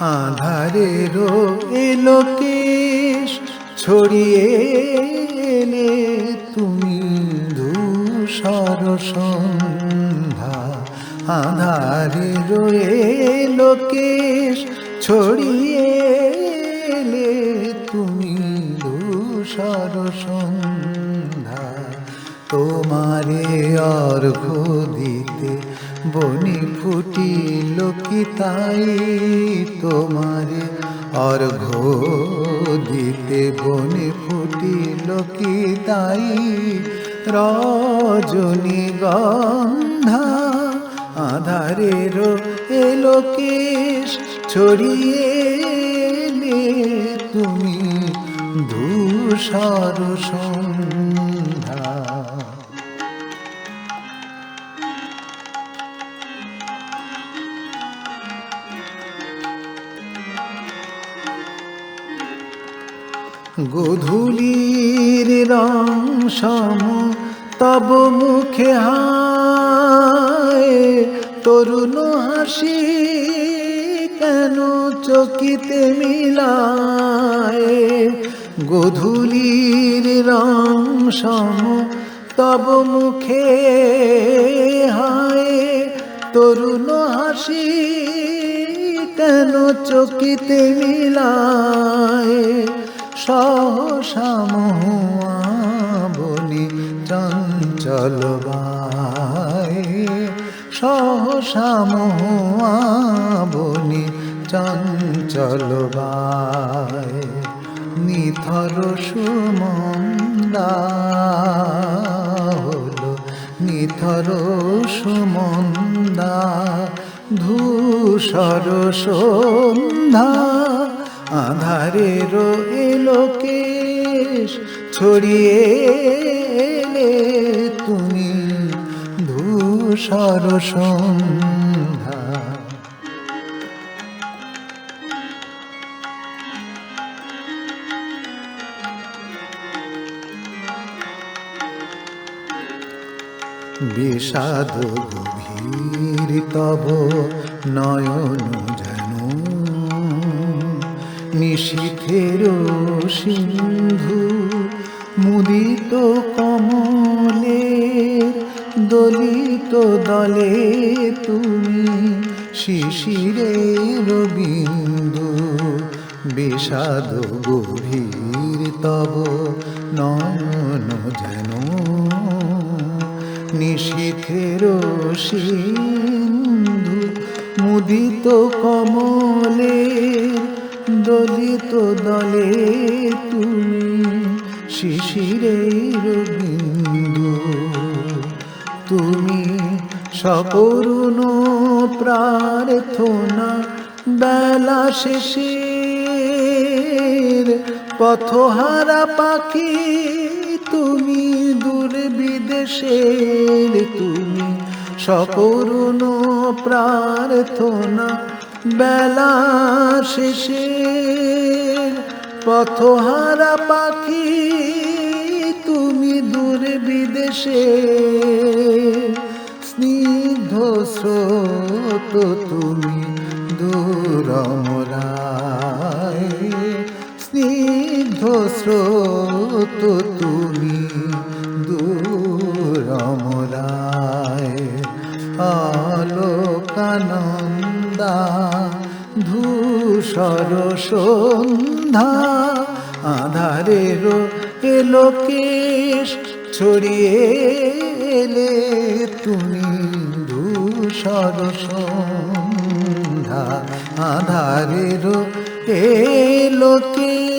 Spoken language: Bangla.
আধারেরও এলোকেশ ছড়িয়ে এলে তুমি ধূসর সন্ধ্যা। আধারেরও এলোকেশ ছড়িয়ে এলে তুমি ধূসর সন্ধ্যা। তোমারে অর্ঘ দিতে বনি ফুটিল কি তাই? তোমারে অর্ঘ দিতে বনি ফুটিল কি তাই? রজনী গন্ধা আধারের এলোকেশ ছড়িয়ে তুমি ধূসর সন্ধ্যা গধূলির রং সম, তব মুখে হায়। তরুণ হাসি কেন চকিতে মিলায়? গধূলির রং সম, তব মুখে হায়। তরুণ হাসি কেন চকিতে মিলায়? সহসা মহুয়া বনি চঞ্চল বায় সহসা মহুয়া বনি চঞ্চল বায় নিথর সুমন্দা হলো নিথর সুমন্দা, ধূসর সন্ধ্যা আধারের এলোকেশ ছড়িয়ে এলে তুমি ধূসর সন্ধ্যা। বিষাদ গভীর তব নয়ন যেন নিশীথের সিন্ধু, মুদিত কমলে দলিত দলে তুমি শিশিরের বিন্দু, বিষাদ গভীর তব নয়ন যেন। নিশীথের সিন্ধু, মুদিত কমলে দলিত দলে তুমি শিশিরের বিন্দু। তুমি সকরুণ প্রার্থনা বেলা শেষের পথহারা পাখি তুমি দূর বিদেশের তুমি সকরুণ প্রার্থনা বেলা শেষের পথহারা পাখি তুমি দূর বিদেশে। স্নিগ্ধ স্রোত তুমি দূরমরায় স্নিগ্ধ স্রোত তুমি দূরমরায় আলোকানন্দা ধূসর সন্ধ্যা আধারের এলোকেশ ছড়িয়ে এলে তুমি ধূসর সন্ধ্যা আধারের এলোকেশ